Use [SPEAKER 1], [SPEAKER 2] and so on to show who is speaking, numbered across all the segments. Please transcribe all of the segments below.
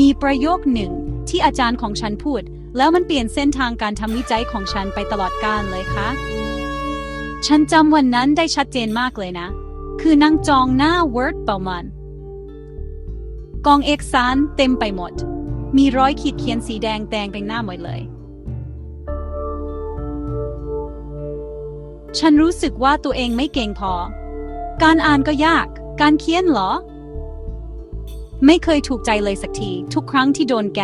[SPEAKER 1] มีประโยคหนึ่งที่อาจารย์ของฉันพูด แล้วมันเปลี่ยนเส้นทางการทำวิจัยของฉันไปตลอดกาลเลยค่ะ ฉันจำวันนั้นได้ชัดเจนมากเลยนะ คือนั่งจองหน้า Word เป่ามันกองเอกสารเต็มไปหมด มีร้อยขีดเขียนสีแดงแดงเป็นหน้าหมดเลย ฉันรู้สึกว่าตัวเองไม่เก่งพอ การอ่านก็ยาก การเขียนเหรอ ไม่เคยถูกใจเลยสักที ทุกครั้งที่โดนแก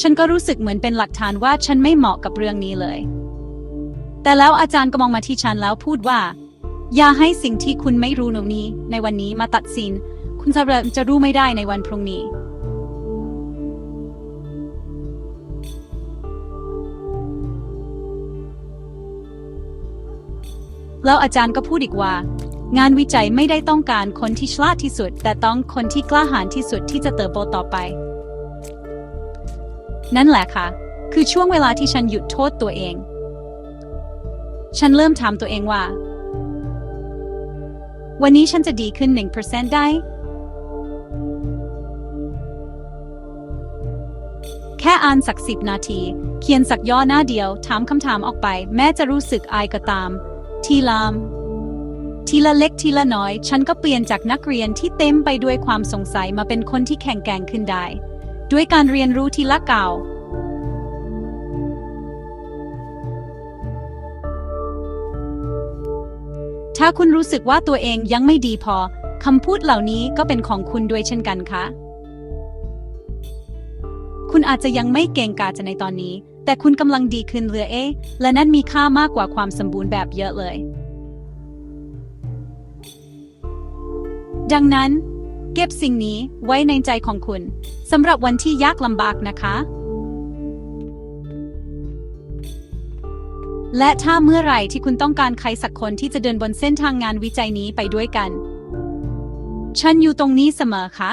[SPEAKER 1] ฉันก็รู้สึกเหมือนเป็นหลักฐานว่าฉันไม่เหมาะกับเรื่องนี้เลย แต่แล้วอาจารย์ก็มองมาที่ฉันแล้วพูดว่า อย่าให้สิ่งที่คุณไม่รู้ในนี้ ในวันนี้มาตัดสิน คุณจะจะรู้ไม่ได้ในวันพรุ่งนี้แล้วอาจารย์ก็พูดอีกว่า งานวิจัยไม่ได้ต้องการคนที่ฉลาดที่สุด แต่ต้องคนที่กล้าหาญที่สุดที่จะเติบโตต่อไป นั่นแหละค่ะ คือช่วงเวลาที่ฉันหยุดโทษตัวเอง ฉันเริ่มถามตัวเองว่า วันนี้ฉันจะดีขึ้น 1%ได้ แค่อ่านสักสิบนาที เขียนสักย่อหน้าเดียว ถามคำถามออกไป แม้จะรู้สึกอายก็ตาม ทีลาม ทีละเล็กทีละน้อย ฉันก็เปลี่ยนจากนักเรียนที่เต็มไปด้วยความสงสัยมาเป็นคนที่แข็งแกร่งขึ้นได้ ด้วยการเรียนรู้ทีละก้าวถ้าคุณรู้สึกว่าตัวเองยังไม่ดีพอคำพูดเหล่านี้ก็เป็นของคุณด้วยเช่นกันค่ะคุณอาจจะยังไม่เก่งกาจในตอนนี้ แต่คุณกำลังดีขึ้นเรือยๆและนั่นมีค่ามากกว่าความสมบูรณ์แบบเยอะเลย ดังนั้น เก็บสิ่งนี้ไว้ในใจของคุณสำหรับวันที่ยากลำบากนะคะ และถ้าเมื่อไหร่ที่คุณต้องการใครสักคนที่จะเดินบนเส้นทางงานวิจัยนี้ไปด้วยกัน ฉันอยู่ตรงนี้เสมอค่ะ